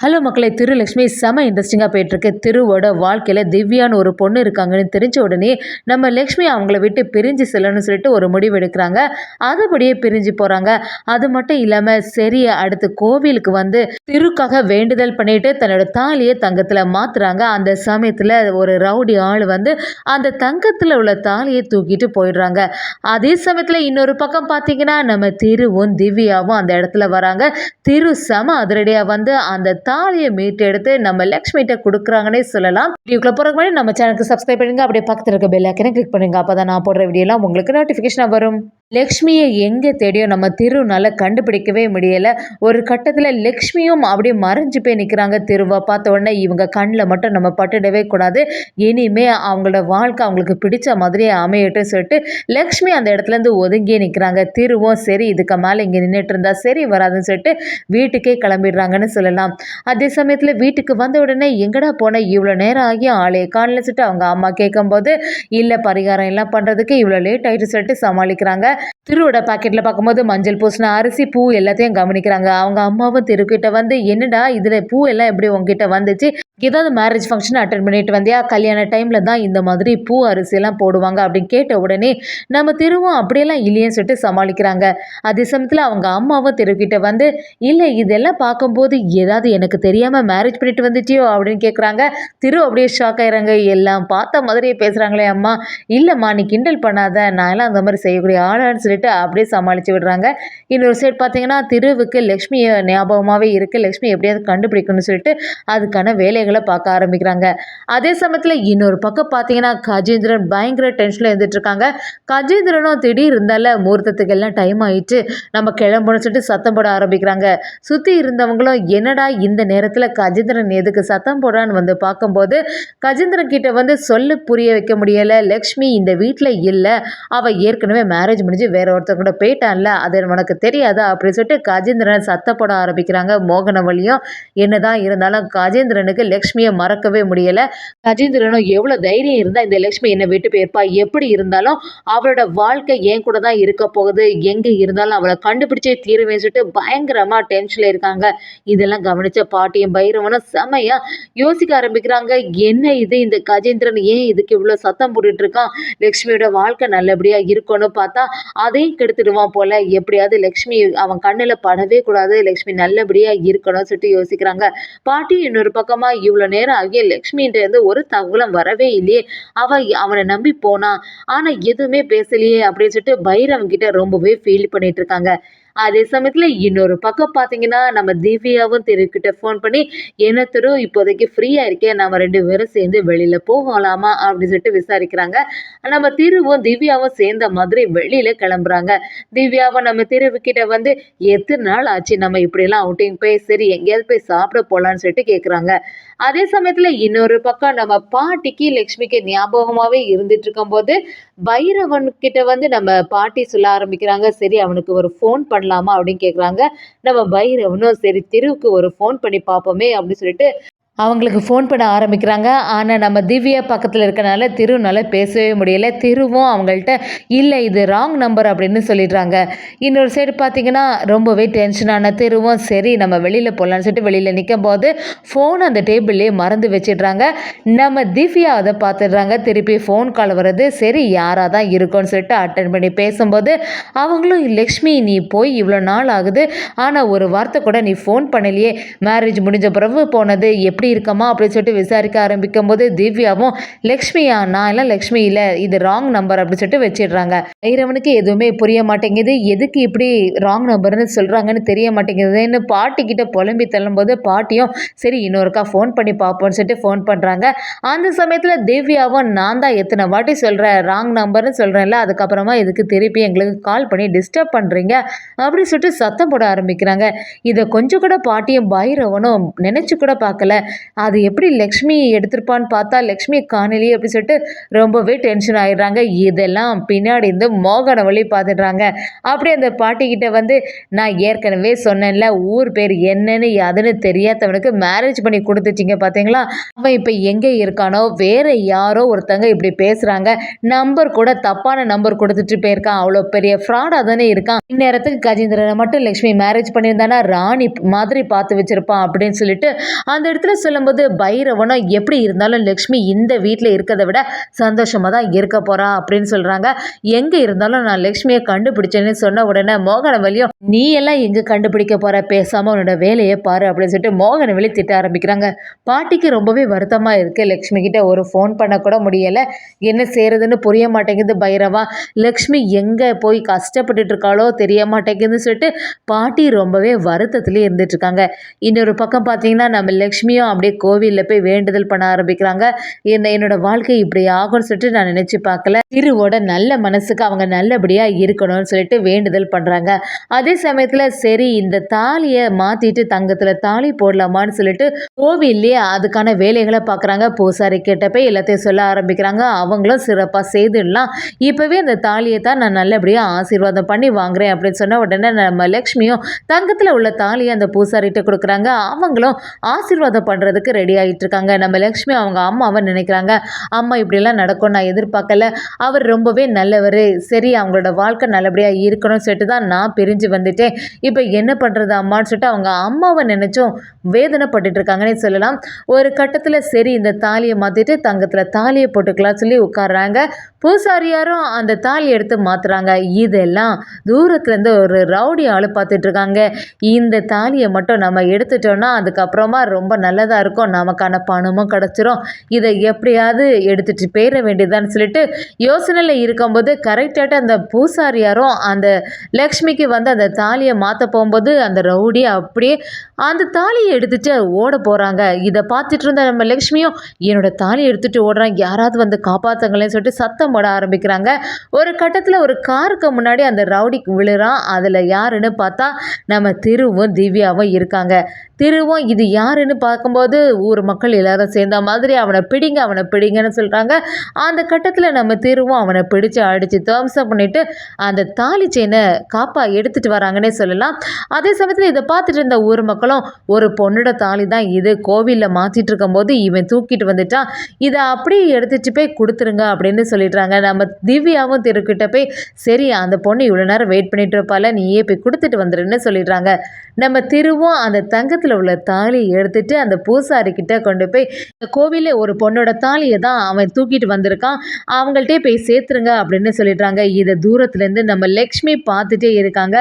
Hello மக்களே திருலக்ஷ்மி செம இன்ட்ரெஸ்டிங்காக போயிட்டுருக்கு. திருவோட வாழ்க்கையில் திவ்யான்னு ஒரு பொண்ணு இருக்காங்கன்னு தெரிஞ்ச உடனே நம்ம லக்ஷ்மி அவங்கள விட்டு பிரிஞ்சு செல்லணும்னு சொல்லிட்டு ஒரு முடிவு எடுக்கிறாங்க. அதுபடியே பிரிஞ்சு போகிறாங்க அது மட்டும் இல்லாமல் சரி அடுத்து கோவிலுக்கு வந்து திருக்காக வேண்டுதல் பண்ணிட்டு தன்னோட தாலியை தங்கத்தில் மாற்றுறாங்க அந்த சமயத்தில் ஒரு ரவுடி ஆள் வந்து அந்த தங்கத்தில் உள்ள தாலியை தூக்கிட்டு போயிடுறாங்க. அதே சமயத்தில் இன்னொரு பக்கம் பார்த்தீங்கன்னா நம்ம திருவும் திவ்யாவும் அந்த இடத்துல வராங்க. திரு செம அதிரடியாக வந்து அந்த தாலியை மீட்டெடுத்து நம்ம லக்ஷ்மிகிட்ட கொடுக்குறாங்கன்னே சொல்லலாம். வீடியோக்குள்ள போகிறதுக்கு முன்னாடி நம்ம சேனலுக்கு சப்ஸ்கிரைப் பண்ணுங்க அப்படியே பக்கத்தில் இருக்க பெல் ஐக்கனை கிளிக் பண்ணுங்க. அப்போ தான் நான் போடுற வீடியோலாம் உங்களுக்கு நோட்டிஃபிகேஷனாக வரும். லக்ஷ்மியை எங்கே தேடியோ நம்ம திருனால கண்டுபிடிக்கவே முடியலை. ஒரு கட்டத்தில் லக்ஷ்மியும் அப்படியே மறைஞ்சு போய் நிற்கிறாங்க திருவை. பார்த்த உடனே இவங்க கண்ணில் மட்டும் நம்ம பட்டுடவே கூடாது. இனிமே அவங்களோட வாழ்க்கை அவங்களுக்கு பிடிச்ச மாதிரியே அமையட்டும் சொல்லிட்டு லக்ஷ்மி அந்த இடத்துலேருந்து ஒதுங்கியே நிற்கிறாங்க திருவும் சரி இதுக்கு மேலே இங்கே நின்றுட்டு இருந்தா சரி வராதுன்னு சொல்லிட்டு வீட்டுக்கே கிளம்பிடுறாங்கன்னு சொல்லலாம். அதே சமயத்தில் வீட்டுக்கு வந்த உடனே எங்கடா போன? இவ்வளோ நேரம் ஆகி ஆளே காலில் சொல்லிட்டு அவங்க அம்மா கேட்கும்போது இல்லை பரிகாரம் எல்லாம் பண்ணுறதுக்கு இவ்வளோ லேட் ஆகிட்டு சொல்லிட்டு சமாளிக்கிறாங்க. திருவோட பாக்கெட்டில் பார்க்கும்போது மஞ்சள் பூசின அரிசி பூ எல்லாத்தையும் கவனிக்கிறாங்க. அவங்க அம்மாவும் திருக்கிட்ட வந்து என்னடா இதில் பூ எல்லாம் எப்படி உங்ககிட்ட வந்துச்சு? ஏதாவது மேரேஜ் ஃபங்க்ஷன் அட்டன் பண்ணிட்டு வந்தியா? கல்யாண டைமில் தான் இந்த மாதிரி பூ அரிசியெல்லாம் போடுவாங்க அப்படின்னு கேட்ட உடனே நம்ம திருவும் அப்படியெல்லாம் இல்லையேன்னு சொல்லிட்டு சமாளிக்கிறாங்க. அதே சமயத்தில் அவங்க அம்மாவும் தெருக்கிட்ட வந்து இல்லை இதெல்லாம் பார்க்கும்போது ஏதாவது எனக்கு தெரியாமல் மேரேஜ் பண்ணிட்டு வந்துட்டியோ? அப்படின்னு கேட்குறாங்க திரு அப்படியே ஷாக் ஆகிறாங்க எல்லாம் பார்த்த மாதிரியே பேசுகிறாங்களே அம்மா. இல்லைம்மா நீ கிண்டல் பண்ணாத. நான் எல்லாம் அந்த மாதிரி செய்யக்கூடிய ஆளான்னு சொல்லிட்டு அப்படியே சமாளித்து விடுறாங்க. இன்னொரு சைடு பார்த்தீங்கன்னா திருவுக்கு லக்ஷ்மி ஞாபகமாகவே இருக்குது லக்ஷ்மி எப்படியாவது கண்டுபிடிக்கணும்னு சொல்லிட்டு அதுக்கான வேலைகள் வேலைகளை பார்க்க ஆரம்பிக்கிறாங்க. அதே சமயத்தில் இன்னொரு பக்கம் பார்த்தீங்கன்னா கஜேந்திரன் பயங்கர டென்ஷனில் இருந்துட்டு இருக்காங்க கஜேந்திரனும் திடீர் இருந்தால முகூர்த்தத்துக்கு எல்லாம் டைம் ஆயிட்டு நம்ம கிளம்புன்னு சொல்லிட்டு சத்தம் போட ஆரம்பிக்கிறாங்க. சுற்றி இருந்தவங்களும் என்னடா இந்த நேரத்தில் கஜேந்திரன் எதுக்கு சத்தம் போடான்னு வந்து பார்க்கும்போது கஜேந்திரன் கிட்ட வந்து சொல்லு புரிய வைக்க முடியலை. லக்ஷ்மி இந்த வீட்டில் இல்லை. அவள் ஏற்கனவே மேரேஜ் முடிஞ்சு வேற ஒருத்தர் கூட போயிட்டான்ல. அது உனக்கு தெரியாதா? அப்படின்னு சொல்லிட்டு கஜேந்திரன் சத்தப்பட ஆரம்பிக்கிறாங்க. மோகனவழியும் என்னதான் இருந்தாலும் கஜேந்திரனுக்கு லக்ஷ்மியை மறக்கவே முடியலை. கஜேந்திரனும் எவ்வளோ தைரியம் இருந்தால் இந்த லக்ஷ்மி என்னை விட்டு போயிருப்பா? எப்படி இருந்தாலும் அவளோட வாழ்க்கை என் கூட தான் இருக்க போகுது. எங்கே இருந்தாலும் அவளை கண்டுபிடிச்சே தீருவேன்னு சொல்லிட்டு பயங்கரமாக டென்ஷனில் இருக்காங்க. இதெல்லாம் கவனித்த பாட்டியும் பைரவனும் செமையாக யோசிக்க ஆரம்பிக்கிறாங்க. என்ன இது? இந்த கஜேந்திரன் ஏன் இதுக்கு இவ்வளோ சத்தம் போட்டுட்டு இருக்கான்? லக்ஷ்மியோட வாழ்க்கை நல்லபடியாக இருக்கணும் பார்த்தா அதையும் கெடுத்துடுவான் போல. எப்படியாவது லக்ஷ்மி அவன் கண்ணில் படவே கூடாது. லக்ஷ்மி நல்லபடியாக இருக்கணும்னு சொல்லிட்டு யோசிக்கிறாங்க. பாட்டி இன்னொரு பக்கமாக இவ்வளோ நேரம் ஆகிய லக்ஷ்மின்றது ஒரு தகவலும் வரவே இல்லையே. அவ அவனை நம்பி போனான் ஆனால் எதுவுமே பேசலையே அப்படின்னு சொல்லிட்டு பைரவன் கிட்ட ரொம்பவே ஃபீல் பண்ணிட்டு இருக்காங்க. அதே சமயத்தில் இன்னொரு பக்கம் பார்த்தீங்கன்னா நம்ம திவ்யாவும் திருக்கிட்ட ஃபோன் பண்ணி என்ன திரு இப்போதைக்கு ஃப்ரீயாக இருக்கேன் நம்ம ரெண்டு பேரும் சேர்ந்து வெளியில் போகலாமா? அப்படின்னு சொல்லிட்டு விசாரிக்கிறாங்க. நம்ம திருவும் திவ்யாவும் சேர்ந்த மாதிரி வெளியில் கிளம்புறாங்க. திவ்யாவும் நம்ம திருவுக்கிட்ட வந்து எத்தனை நாள் ஆச்சு நம்ம இப்படிலாம் அவுட்டிங் போய் சரி எங்கேயாவது போய் சாப்பிட போகலான்னு சொல்லிட்டு கேட்குறாங்க அதே சமயத்தில் இன்னொரு பக்கம் நம்ம பாட்டிக்கு லக்ஷ்மிக்கு ஞாபகமாகவே இருந்துட்டு இருக்கும்போது பைரவன் கிட்ட வந்து நம்ம பாட்டி சொல்ல ஆரம்பிக்கிறாங்க சரி அவனுக்கு ஒரு ஃபோன் பண்ணலாமா? அப்படின்னு கேட்குறாங்க நம்ம பைரவனும் சரி திருவுக்கு ஒரு ஃபோன் பண்ணி பார்ப்போமே அப்படின்னு சொல்லிட்டு அவங்களுக்கு ஃபோன் பண்ண ஆரம்பிக்கிறாங்க. ஆனால் நம்ம திவ்யா பக்கத்தில் இருக்கனால திருனால பேசவே முடியல. திருவும் அவங்கள்ட்ட இல்லை இது ராங் நம்பர் அப்படின்னு சொல்லிடுறாங்க. இன்னொரு சைடு பார்த்தீங்கன்னா ரொம்பவே டென்ஷனான திருவும் சரி நம்ம வெளியில் போகலான்னு சொல்லிட்டு வெளியில் நிற்கும் போது ஃபோன் அந்த டேபிள்லேயே மறந்து வச்சிடுறாங்க. நம்ம திவ்யா அதை பார்த்துடுறாங்க திருப்பி ஃபோன் கால் வர்றது சரி யாராக தான் இருக்கும்னு சொல்லிட்டு அட்டன் பண்ணி பேசும்போது அவங்களும் லக்ஷ்மி நீ போய் இவ்வளோ நாள் ஆகுது. ஆனால் ஒரு வார்த்தை கூட நீ ஃபோன் பண்ணலையே. மேரேஜ் முடிஞ்ச பிறகு போனது எப்படி எப்படி இருக்கமா அப்படின்னு சொல்லிட்டு விசாரிக்க ஆரம்பிக்கும் போது திவ்யாவும் லக்ஷ்மியா நான் எல்லாம் லக்ஷ்மி இல்லை. இது ராங் நம்பர் அப்படின்னு சொல்லிட்டு வச்சிடுறாங்க. ஐரவனுக்கு எதுவுமே புரிய மாட்டேங்குது. எதுக்கு இப்படி ராங் நம்பர்னு சொல்கிறாங்கன்னு தெரிய மாட்டேங்குதுன்னு பாட்டி கிட்ட புலம்பி தள்ளும்போது பாட்டியும் சரி இன்னொருக்கா ஃபோன் பண்ணி பார்ப்போம்னு சொல்லிட்டு ஃபோன் பண்ணுறாங்க அந்த சமயத்தில் திவ்யாவும் நான் தான் எத்தனை வாட்டி சொல்கிறேன் ராங் நம்பர்னு சொல்கிறேன்ல அதுக்கப்புறமா இதுக்கு திருப்பி எங்களுக்கு கால் பண்ணி டிஸ்டர்ப் பண்ணுறீங்க அப்படின்னு சொல்லிட்டு சத்தம் போட ஆரம்பிக்கிறாங்க. இதை கொஞ்சம் கூட பாட்டியும் பைரவனும் நினச்சி கூட பார்க்கல. அது எப்படி லக்ஷ்மி எடுத்திருப்பான்னு பார்த்தா லக்ஷ்மி காணலையே அப்படின்னு சொல்லிட்டு ரொம்பவே டென்ஷன் ஆயிடுறாங்க. இதெல்லாம் பின்னாடி இருந்து மோகனவழி பார்த்துடுறாங்க அப்படியே அந்த பாட்டிக்கிட்ட வந்து நான் ஏற்கனவே சொன்னேன்ல ஊர் பேர் என்னன்னு அதுன்னு தெரியாதவனுக்கு மேரேஜ் பண்ணி கொடுத்துட்டீங்க பார்த்தீங்களா அவன் இப்போ எங்கே இருக்கானோ வேற யாரோ ஒருத்தங்க இப்படி பேசுகிறாங்க நம்பர் கூட தப்பான நம்பர் கொடுத்துட்டு போயிருக்கான். அவ்வளோ பெரிய ஃப்ராடாக தானே இருக்கான். இந்நேரத்துக்கு கஜேந்திரனை மட்டும் லக்ஷ்மி மேரேஜ் பண்ணியிருந்தானா? ராணி மாதிரி பார்த்து வச்சிருப்பான் அப்படின்னு சொல்லிட்டு அந்த இடத்துல சொல்லும்போது பைரவனும் எப்படி இருந்தாலும் லக்ஷ்மி இந்த வீட்டில் இருக்கிறத விட சந்தோஷமாக தான் இருக்க போகிறா அப்படின்னு சொல்கிறாங்க எங்கே இருந்தாலும் நான் லக்ஷ்மியை கண்டுபிடிச்சேன்னு சொன்ன உடனே மோகனவெளியும் நீ எல்லாம் எங்கே கண்டுபிடிக்க போகிற பேசாமல் உன்னோட வேலையை பாரு அப்படின்னு சொல்லிட்டு மோகனவெளி திட்ட ஆரம்பிக்கிறாங்க. பாட்டிக்கு ரொம்பவே வருத்தமாக இருக்குது லக்ஷ்மி கிட்ட ஒரு ஃபோன் பண்ணக்கூட முடியலை. என்ன செய்கிறதுன்னு புரிய மாட்டேங்குது பைரவா. லக்ஷ்மி எங்கே போய் கஷ்டப்பட்டுட்டு இருக்காளோ தெரிய மாட்டேங்குதுன்னு சொல்லிட்டு பாட்டி ரொம்பவே வருத்தத்துலேயே இருந்துட்டு இருக்காங்க. இன்னொரு பக்கம் பார்த்தீங்கன்னா நம்ம லக்ஷ்மியும் அப்படியே கோவிலில் போய் வேண்டுதல் பண்ண ஆரம்பிக்கிறாங்க. என்ன என்னோட வாழ்க்கை இப்படி ஆகும்னு சொல்லிட்டு நான் நினச்சி பார்க்கல. திருவோட நல்ல மனசுக்கு அவங்க நல்லபடியாக இருக்கணும்னு சொல்லிட்டு வேண்டுதல் பண்ணுறாங்க அதே சமயத்தில் சரி இந்த தாலியை மாற்றிட்டு தங்கத்தில் தாலி போடலாமான்னு சொல்லிட்டு கோவில்லையே அதுக்கான வேலைகளை பார்க்குறாங்க. பூசாரி கிட்ட போய் எல்லாத்தையும் சொல்ல ஆரம்பிக்கிறாங்க. அவங்களும் சிறப்பாக செய்துடலாம். இப்போவே அந்த தாலியை தான் நான் நல்லபடியாக ஆசீர்வாதம் பண்ணி வாங்குறேன் அப்படின்னு சொன்ன உடனே நம்ம லக்ஷ்மியும் தங்கத்தில் உள்ள தாலியை அந்த பூசாரிகிட்ட கொடுக்குறாங்க. அவங்களும் ஆசீர்வாதம் பண்ணுறதுக்கு ரெடி ஆகிட்டு இருக்காங்க நம்ம லக்ஷ்மி அவங்க அம்மாவை நினைக்கிறாங்க அம்மா இப்படிலாம் நடக்கும் நான் எதிர்பார்க்கல. அவர் ரொம்பவே நல்லவர். சரி அவங்களோட வாழ்க்கை நல்லபடியாக இருக்கணும்னு சொல்லிட்டு தான் நான் பிரிஞ்சு வந்துட்டேன். இப்போ என்ன பண்ணுறது அம்மான்னு சொல்லிட்டு அவங்க அம்மாவை நினச்சும் வேதனைப்பட்டுட்டு இருக்காங்கன்னே சொல்லலாம். ஒரு கட்டத்தில் சரி இந்த தாலியை மாற்றிட்டு தங்கத்தில் தாலியை போட்டுக்கலாம் சொல்லி உட்காடுறாங்க பூசாரியாரும் அந்த தாலி எடுத்து மாற்றுறாங்க இதெல்லாம் தூரத்துலேருந்து ஒரு ரவுடி ஆள் பார்த்துட்டு இருக்காங்க. இந்த தாலியை மட்டும் நம்ம எடுத்துட்டோம்னா அதுக்கப்புறமா ரொம்ப நல்லதாக இருக்கும் நமக்கான பணமும் கிடச்சிரும். இதை எப்படியாவது எடுத்துகிட்டு போயிட வேண்டியதான்னு சொல்லிட்டு யோசனையில் இருக்கும்போது கரெக்டாக அந்த பூசாரியாரும் அந்த லக்ஷ்மிக்கு வந்து அந்த தாலியை மாற்ற போகும்போது அந்த ரவுடி அப்படியே அந்த தாலியை எடுத்துட்டு ஓட போகிறாங்க இதை பார்த்துட்டு இருந்த நம்ம லக்ஷ்மியும் என்னோட தாலியை எடுத்துகிட்டு ஓடுறாங்க யாராவது வந்து காப்பாற்றுங்களேன்னு சொல்லிட்டு சத்தம் போட ஆரம்பிக்கிறாங்க. ஒரு கட்டத்தில் ஒரு காருக்கு முன்னாடி அந்த ரவுடிக்கு விழுறான். அதில் யாருன்னு பார்த்தா நம்ம திருவும் திவ்யாவும் இருக்காங்க. திருவும் இது யாருன்னு பார்க்கும்போது ஊர் மக்கள் எல்லாரும் சேர்ந்த மாதிரி அவனை பிடிங்க அவனை பிடிங்கன்னு சொல்கிறாங்க அந்த கட்டத்தில் நம்ம திருவும் அவனை பிடிச்சு அடித்து தம்சம் பண்ணிட்டு அந்த தாலி செயினை காப்பா எடுத்துகிட்டு வராங்கன்னே சொல்லலாம். அதே சமயத்தில் இதை பார்த்துட்டு இருந்த ஊர் மக்கள் பார்க்கலாம் ஒரு பொண்ணோட தாலி தான் இது. கோவிலில் மாற்றிட்டு இருக்கும்போது இவன் தூக்கிட்டு வந்துட்டான் இதை அப்படியே எடுத்துட்டு போய் கொடுத்துருங்க அப்படின்னு சொல்லிடுறாங்க. நம்ம திவ்யாவும் திருக்கிட்ட போய் சரி அந்த பொண்ணு இவ்வளோ நேரம் வெயிட் பண்ணிட்டு இருப்பால நீயே போய் கொடுத்துட்டு வந்துடுன்னு சொல்லிடுறாங்க. நம்ம திருவும் அந்த தங்கத்தில் உள்ள தாலியை எடுத்துட்டு அந்த பூசாரி கிட்ட கொண்டு போய் இந்த கோவிலில் ஒரு பொண்ணோட தாலியை தான் அவன் தூக்கிட்டு வந்திருக்கான். அவங்கள்ட்டே போய் சேர்த்துருங்க அப்படின்னு சொல்லிடுறாங்க. இதை தூரத்துலேருந்து நம்ம லக்ஷ்மி பார்த்துட்டே இருக்காங்க.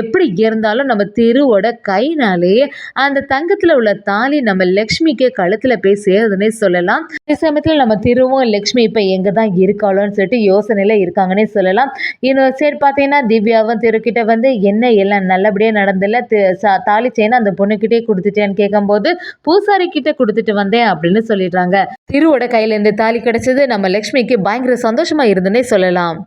எப்படி இருந்தாலும் நம்ம திருவோட கைனாலேயே அந்த தங்கத்தில் உள்ள தாலி நம்ம லக்ஷ்மிக்கு கழுத்தில் போய் சேருதுன்னே சொல்லலாம். இந்த சமயத்தில் நம்ம திருவும் லக்ஷ்மி இப்போ எங்கே தான் இருக்காளோன்னு சொல்லிட்டு யோசனையில் இருக்காங்கன்னே சொல்லலாம். இன்னொரு சைடு பார்த்தீங்கன்னா திவ்யாவும் திருக்கிட்ட வந்து என்ன எல்லாம் நல்லபடியாக நடந்தில்ல? தாலி செயினை அந்த பொண்ணுக்கிட்டே கொடுத்துட்டேன்னு கேட்கும்போது பூசாரி கிட்ட கொடுத்துட்டு வந்தேன் அப்படின்னு சொல்லிடுறாங்க. திருவோட கையில இருந்து தாலி கிடைச்சது நம்ம லக்ஷ்மிக்கு பயங்கர சந்தோஷமா இருந்துன்னே சொல்லலாம்.